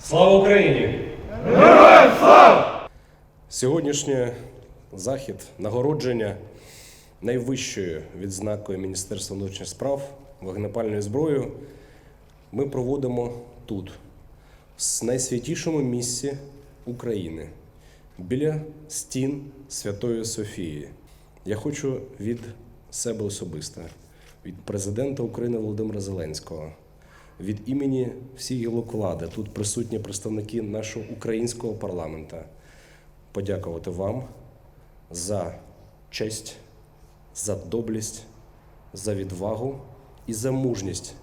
Слава Україні! Сьогоднішній захід нагородження найвищою відзнакою Міністерства внутрішніх справ вогнепальною зброєю ми проводимо тут, в найсвятішому місці України, біля стін Святої Софії. Я хочу від себе особисто, від президента України Володимира Зеленського, від імені всіх гілок влади, тут присутні представники нашого українського парламента, подякувати вам за честь, за доблесть, за відвагу і за мужність.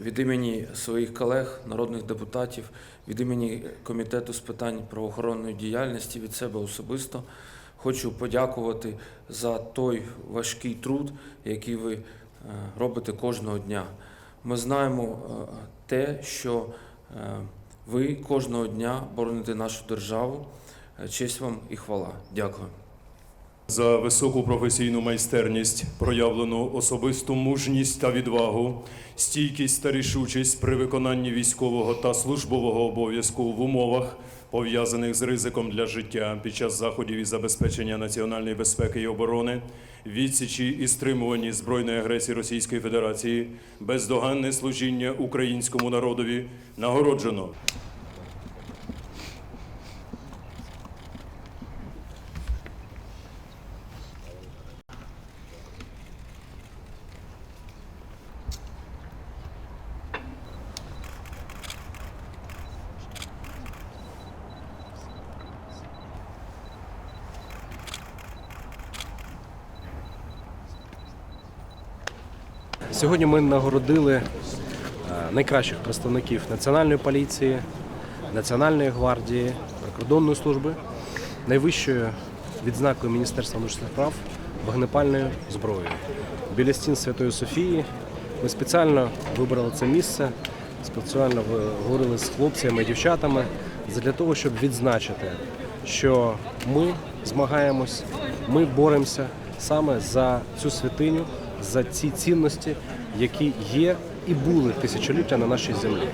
Від імені своїх колег, народних депутатів, від імені Комітету з питань правоохоронної діяльності, від себе особисто хочу подякувати за той важкий труд, який ви е, робите кожного дня. Ми знаємо е, те, що е, ви кожного дня бороните нашу державу. Е, Честь вам і хвала. Дякую. За високу професійну майстерність, проявлену особисту мужність та відвагу, стійкість та рішучість при виконанні військового та службового обов'язку в умовах, пов'язаних з ризиком для життя під час заходів із забезпечення національної безпеки і оборони, відсічі і стримуванні збройної агресії Російської Федерації, бездоганне служіння українському народові нагороджено. Сьогодні ми нагородили е, найкращих представників Національної поліції, Національної гвардії, прикордонної служби, найвищою відзнакою Міністерства внутрішніх справ вогнепальною зброєю. Біля стін Святої Софії ми спеціально вибрали це місце, спеціально говорили з хлопцями і дівчатами для того, щоб відзначити, що ми змагаємось, ми боремося саме за цю святиню, за ці цінності, які є і були тисячоліття на нашій землі.